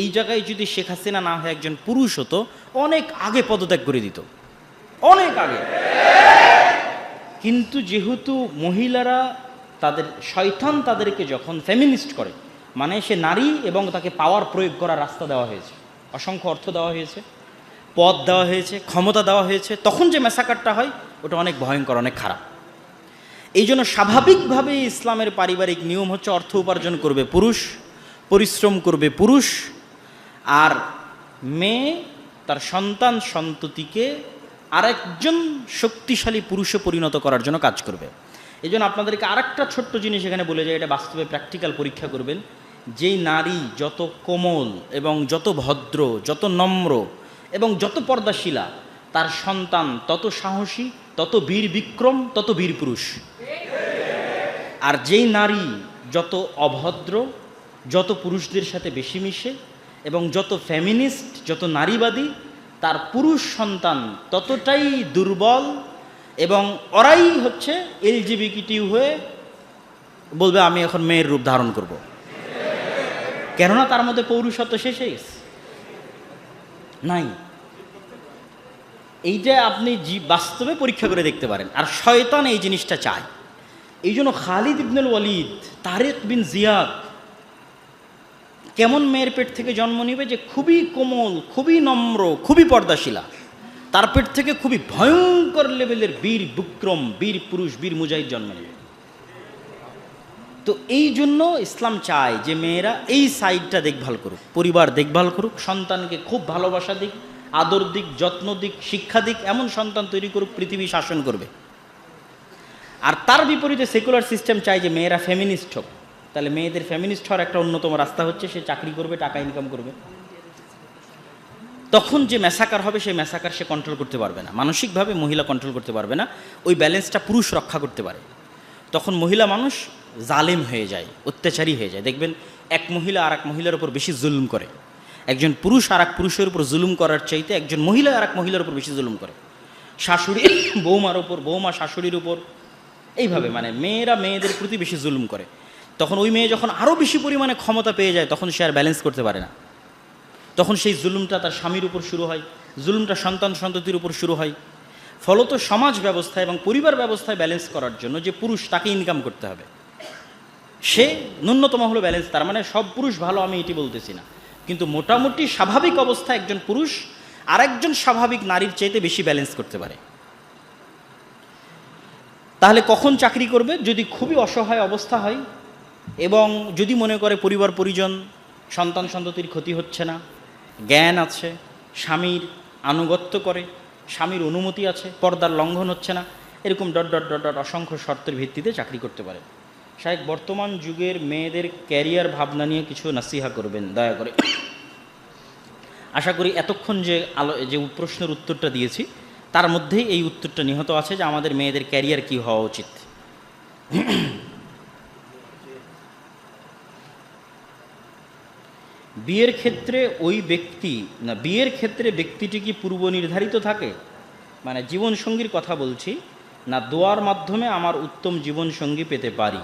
এই জায়গায় যদি শেখ হাসিনা না হয় একজন পুরুষ হতো, অনেক আগে পদত্যাগ করে দিত। অনেক আগে। কিন্তু যেহেতু মহিলারা তাদের, শয়তান তাদেরকে যখন ফেমিনিস্ট করে মানে সে নারী এবং তাকে পাওয়ার প্রয়োগ করার রাস্তা দেওয়া হয়েছে। অসংখ্য অর্থ দেওয়া হয়েছে, পদ দেওয়া হয়েছে, ক্ষমতা দেওয়া হয়েছে। তখন যে মেসাকারটা হয়, ওটা অনেক ভয়ঙ্কর, অনেক খারাপ। এই জন্য স্বাভাবিকভাবে ইসলামের পারিবারিক নিয়ম হচ্ছে অর্থ উপার্জন করবে পুরুষ, পরিশ্রম করবে পুরুষ আর মেয়ে তার সন্তান সন্ততিকে আরেকজন শক্তিশালী পুরুষে পরিণত করার জন্য কাজ করবে। এই জন্য আপনাদেরকে আরেকটা ছোট্ট জিনিস এখানে বলে যায়, এটা বাস্তবে প্র্যাকটিক্যাল পরীক্ষা করবেন। যেই নারী যত কোমল এবং যত ভদ্র, যত নম্র এবং যত পর্দাশীলা, তার সন্তান তত সাহসী, তত বীর বিক্রম, তত বীর পুরুষ। আর যেই নারী যত অভদ্র, যত পুরুষদের সাথে বেশি মিশে এবং যত ফ্যামিনিস্ট যত নারীবাদী, তার পুরুষ সন্তান ততটাই দুর্বল এবং ওরাই হচ্ছে এলজিবিকিটিউ হয়ে বলবে, আমি এখন মেয়ের রূপ ধারণ করব। কেননা তার মধ্যে পৌরুষত্ব শেষ হয়ে গেছে। নাই। এইটা আপনি বাস্তবে পরীক্ষা করে দেখতে পারেন। আর শয়তান এই জিনিসটা চায়। এই জন্য খালিদ ইবনুল ওয়ালিদ, তারেক বিন জিয়াদ কেমন মেয়ের পেট থেকে জন্ম নিবে যে খুবই কোমল, খুবই নম্র, খুবই পর্দাশীলা? তার পেট থেকে খুবই ভয়ঙ্কর লেভেলের বীর বিক্রম, বীর পুরুষ, বীর মুজাহিদ জন্ম নেবে। তো এই জন্য ইসলাম চায় যে মেয়েরা এই সাইডটা দেখভাল করুক, পরিবার দেখভাল করুক, সন্তানকে খুব ভালোবাসা দিক, আদর দিক, যত্ন দিক, শিক্ষা দিক, এমন সন্তান তৈরি করুক পৃথিবী শাসন করবে। আর তার বিপরীতে সেকুলার সিস্টেম চায় যে মেয়েরা ফেমিনিস্ট হোক। তাহলে মেয়েদের ফেমিনিস্ট হওয়ার একটা অন্যতম রাস্তা হচ্ছে, সে চাকরি করবে, টাকা ইনকাম করবে। তখন যে ম্যাসাকার হবে, সেই ম্যাসাকার সে কন্ট্রোল করতে পারবে না। মানসিকভাবে মহিলা কন্ট্রোল করতে পারবে না। ওই ব্যালেন্সটা পুরুষ রক্ষা করতে পারে। তখন মহিলা মানুষ জালেম হয়ে যায়, অত্যাচারী হয়ে যায়। দেখবেন, এক মহিলা আর এক মহিলার উপর বেশি জুলুম করে। একজন পুরুষ আর এক পুরুষের উপর জুলুম করার চাইতে একজন মহিলা আর এক মহিলার উপর বেশি জুলুম করে। শাশুড়ি, বৌমার উপর, বৌমা শাশুড়ির উপর। এইভাবে মানে মেয়েরা মেয়েদের প্রতি বেশি জুলুম করে। তখন ওই মেয়ে যখন আরও বেশি পরিমাণে ক্ষমতা পেয়ে যায়, তখন সে আর ব্যালেন্স করতে পারে না। তখন সেই জুলুমটা তার স্বামীর উপর শুরু হয়, জুলুমটা সন্তান সন্ততির উপর শুরু হয়। ফলত সমাজ ব্যবস্থা এবং পরিবার ব্যবস্থায় ব্যালেন্স করার জন্য যে পুরুষ তাকে ইনকাম করতে হবে। সে ন্যূনতম হলো ব্যালেন্স তার মানে সব পুরুষ ভালো, আমি এটি বলতেছি না। কিন্তু মোটামুটি স্বাভাবিক অবস্থায় একজন পুরুষ আর একজন স্বাভাবিক নারীর চাইতে বেশি ব্যালেন্স করতে পারে। তাহলে কখন চাকরি করবে? যদি খুবই অসহায় অবস্থা হয় এবং যদি মনে করে পরিবার, পরিজন, সন্তান, সন্ততির ক্ষতি হচ্ছে না, জ্ঞান আছে, স্বামীর আনুগত্য করে, স্বামীর অনুমতি আছে, পর্দার লঙ্ঘন হচ্ছে না, এরকম ডট ডট ডট ডট অসংখ্য শর্তের ভিত্তিতে চাকরি করতে পারে। শাহেক বর্তমান যুগের মেয়েদের ক্যারিয়ার ভাবনা নিয়ে কিছু নাসিহা করবেন, দয়া করে। আশা করি এতক্ষণ যে আলো, যে প্রশ্নের উত্তরটা দিয়েছি, তার মধ্যেই এই উত্তরটা নিহত আছে যে আমাদের মেয়েদের ক্যারিয়ার কি হওয়া উচিত। বিয়ের ক্ষেত্রে ওই ব্যক্তি, না, বিয়ের ক্ষেত্রে ব্যক্তিটি কি পূর্ব নির্ধারিত থাকে? মানে জীবনসঙ্গীর কথা বলছি, না দোয়ার মাধ্যমে আমার উত্তম জীবনসঙ্গী পেতে পারি?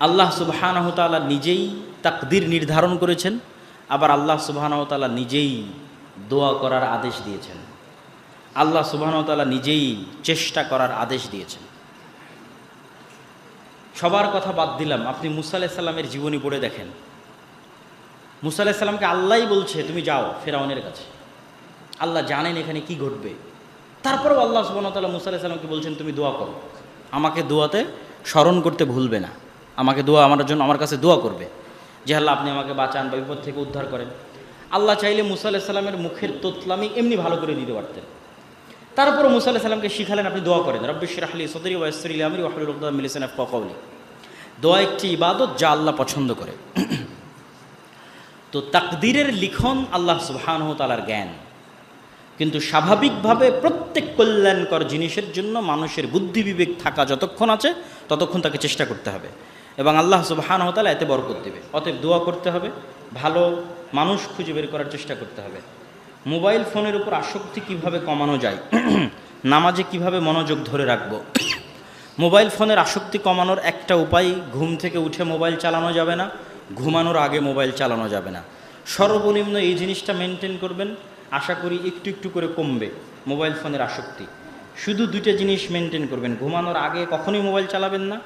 আল্লাহ সুবাহানহতালা নিজেই তাকদির নির্ধারণ করেছেন, আবার আল্লাহ সুবাহানহতালা নিজেই দোয়া করার আদেশ দিয়েছেন। আল্লাহ সুবাহানহতালা নিজেই চেষ্টা করার আদেশ দিয়েছেন। সবার কথা বাদ দিলাম। আপনি মুসা আলাইসাল্লামের জীবনী পড়ে দেখেন। মুসা আলাইসাল্লামকে আল্লাহই বলছে, তুমি যাও ফেরাউনের কাছে। আল্লাহ জানেন এখানে কি ঘটবে। তারপরেও আল্লাহ সুবাহতাল্লাহ মুসা আলাইসাল্লামকে বলছেন, তুমি দোয়া করো। আমাকে দোয়াতে স্মরণ করতে ভুলবে না। আমাকে দোয়া আমার জন্য, আমার কাছে দোয়া করবে। যে আল্লাহ, আপনি আমাকে বাঁচান বা বিপদ থেকে উদ্ধার করেন। আল্লাহ চাইলে মুসা আলাইসাল্লামের মুখের তোতলামি এমনি ভালো করে দিতে পারতেন। তারপরে মুসা আলাহ সাল্লামকে শিখালেন, আপনি দোয়া করেন। রব্বিশ্বর আহলি সদরি ওয়াসরি আমরি উকদাম মিলিসেন আফ কওলি। দোয়া একটি ইবাদত যা আল্লাহ পছন্দ করে। তো তাকদিরের লিখন আল্লাহ সুবহানহ তালার জ্ঞান। কিন্তু স্বাভাবিকভাবে প্রত্যেক কল্যাণকর জিনিসের জন্য মানুষের বুদ্ধি বিবেক থাকা যতক্ষণ আছে, ততক্ষণ তাকে চেষ্টা করতে হবে। এবং আল্লাহ সুবহানহ তালা এতে বরকত দেবে। অতএব দোয়া করতে হবে, ভালো মানুষ খুঁজে বের করার চেষ্টা করতে হবে। মোবাইল ফোনের উপর আসক্তি কীভাবে কমানো যায়? নামাজে কীভাবে মনোযোগ ধরে রাখব? মোবাইল ফোনের আসক্তি কমানোর একটা উপায়, ঘুম থেকে উঠে মোবাইল চালানো যাবে না, ঘুমানোর আগে মোবাইল চালানো যাবে না। সর্বনিম্ন এই জিনিসটা মেনটেন করবেন, আশা করি একটু একটু করে কমবে মোবাইল ফোনের আসক্তি। শুধু দুইটা জিনিস মেনটেন করবেন, ঘুমানোর আগে কখনোই মোবাইল চালাবেন না,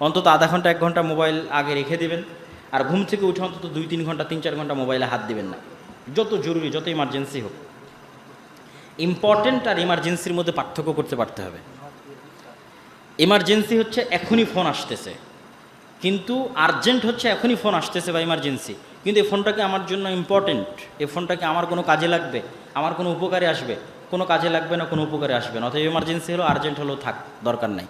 অন্তত আধা ঘণ্টা, এক ঘণ্টা মোবাইল আগে রেখে দেবেন, আর ঘুম থেকে উঠে অন্তত দুই, তিন ঘণ্টা, তিন, চার ঘণ্টা মোবাইলে হাত দিবেন না। যত জরুরি, যত ইমার্জেন্সি হোক ইম্পর্ট্যান্ট আর ইমার্জেন্সির মধ্যে পার্থক্য করতে পারতে হবে। এমার্জেন্সি হচ্ছে এখনই ফোন আসতেছে। কিন্তু আর্জেন্ট হচ্ছে এখনই ফোন আসতেছে বা ইমার্জেন্সি কিন্তু এই ফোনটাকে আমার জন্য ইম্পর্টেন্ট এই ফোনটাকে আমার কোনো কাজে লাগবে, আমার কোনো উপকারে আসবে, কোনো কাজে লাগবে না, কোনো উপকারে আসবে না। অথবা এমার্জেন্সি হলো আর্জেন্ট হলেও থাক, দরকার নাই।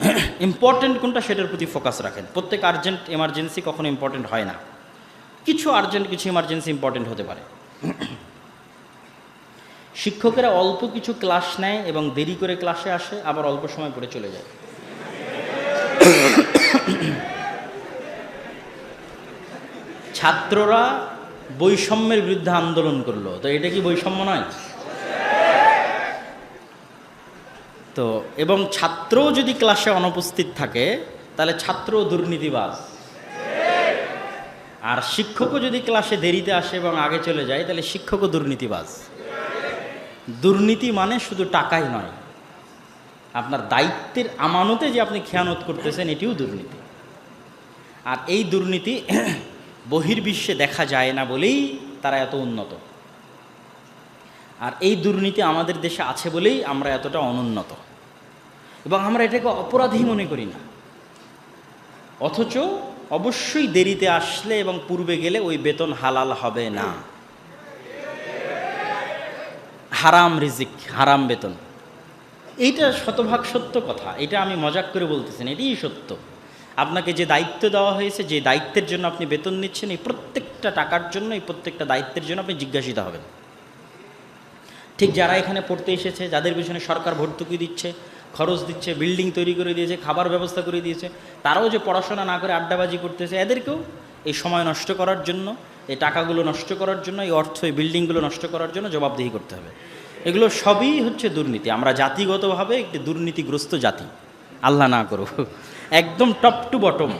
ইম্পর্টেন্ট কোনটা, সেটার প্রতি ফোকাস রাখেন। প্রত্যেক আর্জেন্ট এমার্জেন্সি কখনো ইম্পর্টেন্ট হয় না। কিছু আর্জেন্ট কিছু ইমার্জেন্সি ইম্পর্টেন্ট হতে পারে। শিক্ষকেরা অল্প কিছু ক্লাস নেয় এবং দেরি করে ক্লাসে আসে, আবার অল্প সময় পরে চলে যায়। ছাত্ররা বৈষম্যের বিরুদ্ধে আন্দোলন করল। তো এটা কি বৈষম্য নয়? তো এবং ছাত্রও যদি ক্লাসে অনুপস্থিত থাকে, তাহলে ছাত্র দুর্নীতিবাজ। আর শিক্ষকও যদি ক্লাসে দেরিতে আসে এবং আগে চলে যায়, তাহলে শিক্ষকও দুর্নীতিবাজ। দুর্নীতি মানে শুধু টাকাই নয়। আপনার দায়িত্বের আমানতে যে আপনি খেয়ানত করতেছেন, এটিও দুর্নীতি। আর এই দুর্নীতি বহির্বিশ্বে দেখা যায় না বলেই তারা এত উন্নত। আর এই দুর্নীতি আমাদের দেশে আছে বলেই আমরা এতটা অনুন্নত। এবং আমরা এটাকে অপরাধী মনে করি না। অথচ অবশ্যই দেরিতে আসলে এবং পূর্বে গেলে ওই বেতন হালাল হবে না। হারাম রিজিক, হারাম বেতন। এইটা শতভাগ সত্য কথা। এটা আমি মজাক করে বলতেছি না, এটাই সত্য। আপনাকে যে দায়িত্ব দেওয়া হয়েছে, যে দায়িত্বের জন্য আপনি বেতন নিচ্ছেন, এই প্রত্যেকটা টাকার জন্য, এই প্রত্যেকটা দায়িত্বের জন্য আপনি জিজ্ঞাসিত হবেন। ঠিক যারা এখানে পড়তে এসেছে, যাদের পিছনে সরকার ভর্তুকি দিচ্ছে খরচ দিচ্ছে বিল্ডিং তৈরি করে দিয়েছে, খাবার ব্যবস্থা করে দিয়েছে। তারাও যে পড়াশোনা না করে আড্ডাবাজি করতেছে, এদেরকেও এই সময় নষ্ট করার জন্য, এই টাকাগুলো নষ্ট করার জন্য, এই অর্থ, এই বিল্ডিংগুলো নষ্ট করার জন্য জবাবদিহি করতে হবে। এগুলো সবই হচ্ছে দুর্নীতি। আমরা জাতিগতভাবে একটি দুর্নীতিগ্রস্ত জাতি। আল্লাহ না করো একদম টপ টু বটম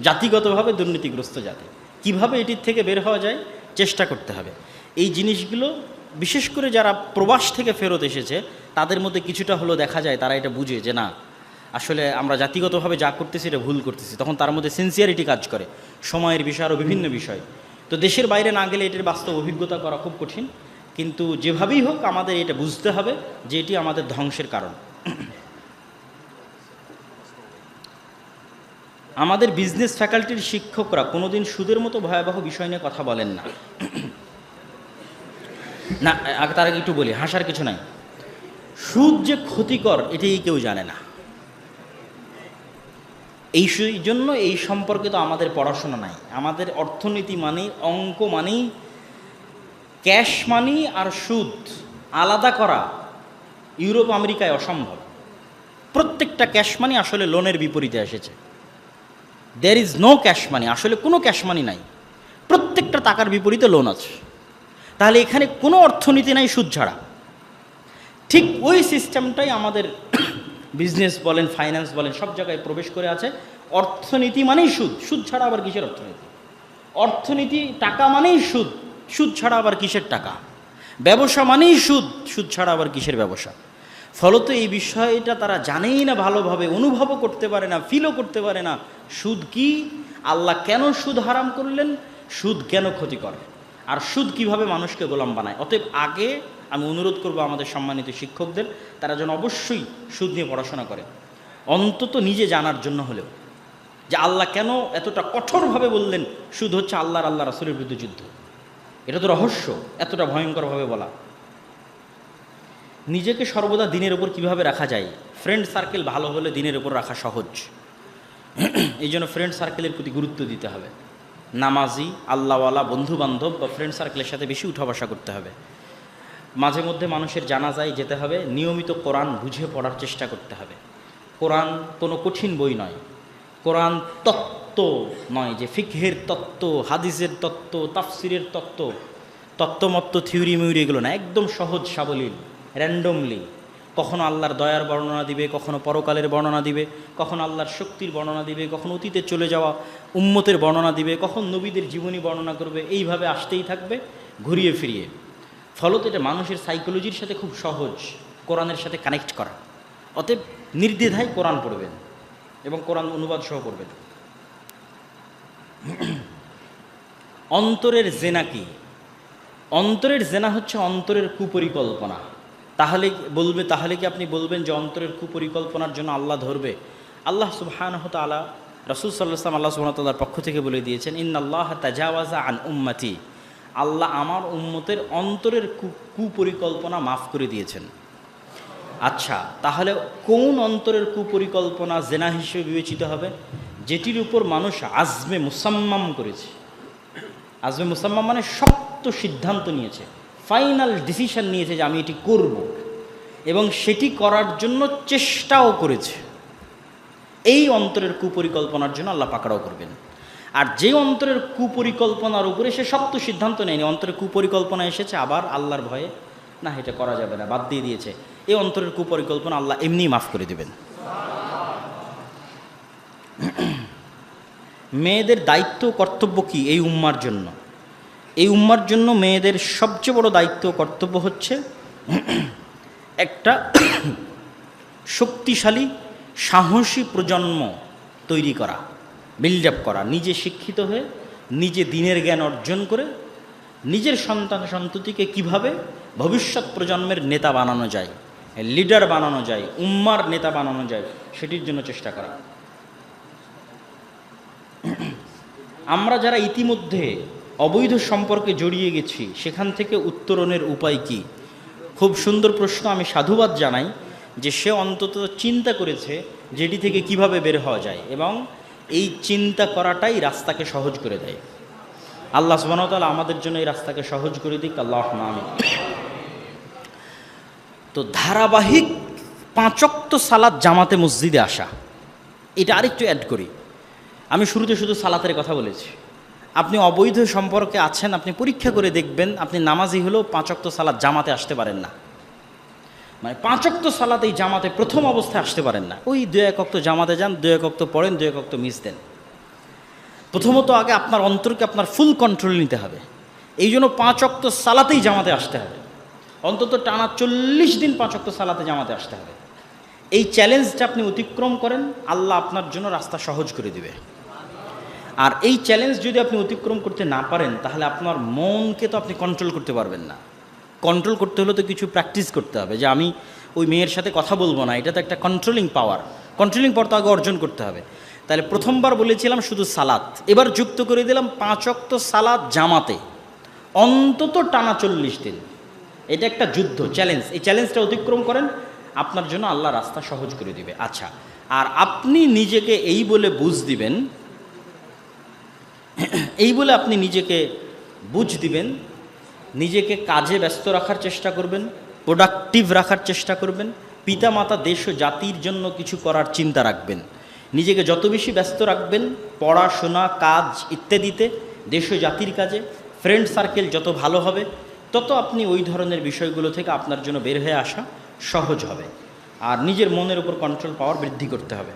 জাতিগতভাবে দুর্নীতিগ্রস্ত জাতি। কীভাবে এটির থেকে বের হওয়া যায়? চেষ্টা করতে হবে। এই জিনিসগুলো, বিশেষ করে যারা প্রবাস থেকে ফেরত এসেছে তাদের মধ্যে কিছুটা হলো দেখা যায়, তারা এটা বুঝে যে না, আসলে আমরা জাতিগতভাবে যা করতেছি এটা ভুল করতেছি। তখন তার মধ্যে সিনসিয়ারিটি কাজ করে, সময়ের বিষয় আরও বিভিন্ন বিষয়। তো দেশের বাইরে না গেলে এটির বাস্তব অভিজ্ঞতা করা খুব কঠিন। কিন্তু যেভাবেই হোক, আমাদের এটা বুঝতে হবে যে এটি আমাদের ধ্বংসের কারণ। আমাদের বিজনেস ফ্যাকাল্টির শিক্ষকরা কোনোদিন সুদের মতো ভয়াবহ বিষয় নিয়ে কথা বলেন না। না তার একটু বলি, হাসার কিছু নাই। সুদ যে ক্ষতিকর, এটাই কেউ জানে না। এই জন্য এই সম্পর্কে তো আমাদের পড়াশোনা নাই। আমাদের অর্থনীতি মানেই অঙ্ক মানেই ক্যাশ মানি আর সুদ আলাদা করা ইউরোপ আমেরিকায় অসম্ভব। প্রত্যেকটা ক্যাশ মানি আসলে লোনের বিপরীতে এসেছে। There is no cash money আসলে কোনো ক্যাশ মানি নাই। প্রত্যেকটা টাকার বিপরীতে লোন আছে। তাহলে এখানে কোনো অর্থনীতি নাই সুদ ছাড়া। ঠিক ওই সিস্টেমটাই আমাদের বিজনেস বলেন ফাইন্যান্স বলেন, সব জায়গায় প্রবেশ করে আছে। অর্থনীতি মানেই সুদ। সুদ ছাড়া আবার কিসের অর্থনীতি? অর্থনীতি টাকা মানেই সুদ। সুদ ছাড়া আবার কিসের টাকা? ব্যবসা মানেই সুদ। সুদ ছাড়া আবার কিসের ব্যবসা? ফলত এই বিষয়টা তারা জানেই না, ভালোভাবে অনুভবও করতে পারে না ফিলও করতে পারে না। সুদ কি? আল্লাহ কেন সুদ হারাম করলেন? সুদ কেন ক্ষতি করে? আর সুদ কীভাবে মানুষকে গোলাম বানায়? অতএব আগে আমি অনুরোধ করব আমাদের সম্মানিত শিক্ষকদের, তারা যেন অবশ্যই সুদ নিয়ে পড়াশোনা করে। অন্তত নিজে জানার জন্য হলেও। যে আল্লাহ কেন এতটা কঠোরভাবে বললেন, সুদ হচ্ছে আল্লাহর আল্লাহ রাসুলের বিরুদ্ধে যুদ্ধ? এটা তো রহস্য, এতটা ভয়ঙ্করভাবে বলা। নিজেকে সর্বদা দিনের ওপর কীভাবে রাখা যায়? ফ্রেন্ড সার্কেল ভালো হলে দিনের ওপর রাখা সহজ। এই জন্য ফ্রেন্ড সার্কেলের প্রতি গুরুত্ব দিতে হবে। নামাজি, আল্লাহওয়ালা বন্ধু বান্ধব বা ফ্রেন্ড সার্কেলের সাথে বেশি উঠা বসা করতে হবে। মাঝে মধ্যে মানুষের জানাজায় যেতে হবে, নিয়মিত কোরআন বুঝে পড়ার চেষ্টা করতে হবে। কোরআন কোনো কঠিন বই নয়। কোরআন তত্ত্ব নয় যে ফিকহের তত্ত্ব, হাদিসের তত্ত্ব, তাফসিরের তত্ত্ব, তত্ত্বমত্ত থিওরি মিউরি এগুলো না, একদম সহজ, সাবলীল র্যান্ডমলি কখনো আল্লাহর দয়ার বর্ণনা দিবে, কখনো পরকালের বর্ণনা দিবে, কখনো আল্লাহর শক্তির বর্ণনা দিবে, কখনো অতীতে চলে যাওয়া উম্মতের বর্ণনা দিবে, কখন নবীদের জীবনী বর্ণনা করবে, এইভাবে আসতেই থাকবে, ঘুরিয়ে ফিরিয়ে। ফলত এটা মানুষের সাইকোলজির সাথে খুব সহজ, কোরআনের সাথে কানেক্ট করা। অতএব নির্দ্বিধায় কোরআন পড়বেন এবং কোরআন অনুবাদ সহ পড়বেন। অন্তরের জেনা কি? অন্তরের জেনা হচ্ছে অন্তরের কুপরিকল্পনা। তাহলে বলবে, তাহলে কি আপনি বলবেন যে অন্তরের কুপরিকল্পনার জন্য আল্লাহ ধরবে? আল্লাহ সুবহানহ তালা রসুল সাল্লাহাম আল্লাহ সুবহানতাল্লাহর পক্ষ থেকে বলে দিয়েছেন ইন আল্লাহ তাজাওয়াজা আন উম্মাতি। আল্লাহ আমার উম্মতের অন্তরের কুপরিকল্পনা মাফ করে দিয়েছেন। আচ্ছা তাহলে কোন অন্তরের কুপরিকল্পনা জেনা হিসেবে বিবেচিত হবে? যেটির উপর মানুষ আজমে মুসাম্মাম করেছে। আজমে মুসাম্মাম মানে শক্ত সিদ্ধান্ত নিয়েছে। ফাইনাল ডিসিশন নিয়েছে যে আমি এটি করব এবং সেটি করার জন্য চেষ্টাও করেছে। এই অন্তরের কুপরিকল্পনার জন্য আল্লাহ পাকড়াও করবেন। আর যে অন্তরের কুপরিকল্পনার উপরে সে শক্ত সিদ্ধান্ত নেয়নি। অন্তরের কুপরিকল্পনা এসেছে, আবার আল্লাহর ভয়ে। না, এটা করা যাবে না, বাদ দিয়ে দিয়েছে। এই অন্তরের কুপরিকল্পনা আল্লাহ এমনি মাফ করে দেবেন। মেয়েদের দায়িত্ব কর্তব্য কি এই উম্মার জন্য? এই উম্মার জন্য মেয়েদের সবচেয়ে বড় দায়িত্ব কর্তব্য হচ্ছে একটা শক্তিশালী, সাহসী প্রজন্ম তৈরি করা। বিল্ড আপ করা, নিজে শিক্ষিত হয়ে, নিজে দিনের জ্ঞান অর্জন করে, নিজের সন্তান সন্ততিকে কীভাবে ভবিষ্যৎ প্রজন্মের নেতা বানানো যায় লিডার বানানো যায়, উম্মার নেতা বানানো যায়, সেটির জন্য চেষ্টা করা। আমরা যারা ইতিমধ্যে অবৈধ সম্পর্কে জড়িয়ে গেছি, সেখান থেকে উত্তরণের উপায় কি? খুব সুন্দর প্রশ্ন, আমি সাধুবাদ জানাই যে সে অন্তত চিন্তা করেছে যেটি থেকে কীভাবে বের হওয়া যায় এবং এই চিন্তা করাটাই রাস্তাকে সহজ করে দেয়। আল্লাহ সুবাহতাল আমাদের জন্য এই রাস্তাকে সহজ করে দিক। আল্লাহ আমি তো ধারাবাহিক পাঁচক্ত সালাদ জামাতে মসজিদে আসা। এটা আরেকটু অ্যাড করি। আমি শুরুতে শুধু সালাতের কথা বলেছি। আপনি অবৈধ সম্পর্কে আছেন, আপনি পরীক্ষা করে দেখবেন, আপনি নামাজি হলেও পাঁচক্ত সালাদ জামাতে আসতে পারেন না। মানে পাঁচক্ত সালাত এই জামাতে প্রথম অবস্থায় আসতে পারেন না। ওই দু এক অক্ত জামাতে যান দু এক অক্ত পড়েন দু এক অক্ত মিস দেন। প্রথমত আগে আপনার অন্তরকে আপনার ফুল কন্ট্রোল নিতে হবে। এই জন্য পাঁচ অক্ত সালাতেই জামাতে আসতে হবে। অন্তত টানা চল্লিশ দিন পাঁচ অক্ত সালাতে জামাতে আসতে হবে। এই চ্যালেঞ্জটা আপনি অতিক্রম করেন, আল্লাহ আপনার জন্য রাস্তা সহজ করে দিবে। আর এই চ্যালেঞ্জ যদি আপনি অতিক্রম করতে না পারেন, তাহলে আপনার মনকে তো আপনি কন্ট্রোল করতে পারবেন না। কন্ট্রোল করতে হলে তো কিছু প্র্যাকটিস করতে হবে। যে আমি ওই মেয়ের সাথে কথা বলব না, এটা তো একটা কন্ট্রোলিং পাওয়ার কন্ট্রোলিং পাওয়ার তো আগে অর্জন করতে হবে। তাহলে প্রথমবার বলেছিলাম শুধু সালাত। এবার যুক্ত করে দিলাম পাঁচ অক্ত সালাত জামাতে। অন্তত টানা চল্লিশ দিন। এটা একটা যুদ্ধ চ্যালেঞ্জ এই চ্যালেঞ্জটা অতিক্রম করেন, আপনার জন্য আল্লাহ রাস্তা সহজ করে দিবে। আচ্ছা আর আপনি নিজেকে এই বলে বুঝ দিবেন, এই বলে আপনি নিজেকে বুঝ দিবেন নিজেকে কাজে ব্যস্ত রাখার চেষ্টা করবেন প্রোডাক্টিভ রাখার চেষ্টা করবেন, পিতামাতা, দেশ ও জাতির জন্য কিছু করার চিন্তা রাখবেন। নিজেকে যত বেশি ব্যস্ত রাখবেন, পড়াশোনা, কাজ ইত্যাদিতে, দেশ ও জাতির কাজে ফ্রেন্ড সার্কেল যত ভালো হবে, তত আপনি ওই ধরনের বিষয়গুলো থেকে আপনার জন্য বের হয়ে আসা সহজ হবে। আর নিজের মনের উপর কন্ট্রোল পাওয়ার বৃদ্ধি করতে হবে।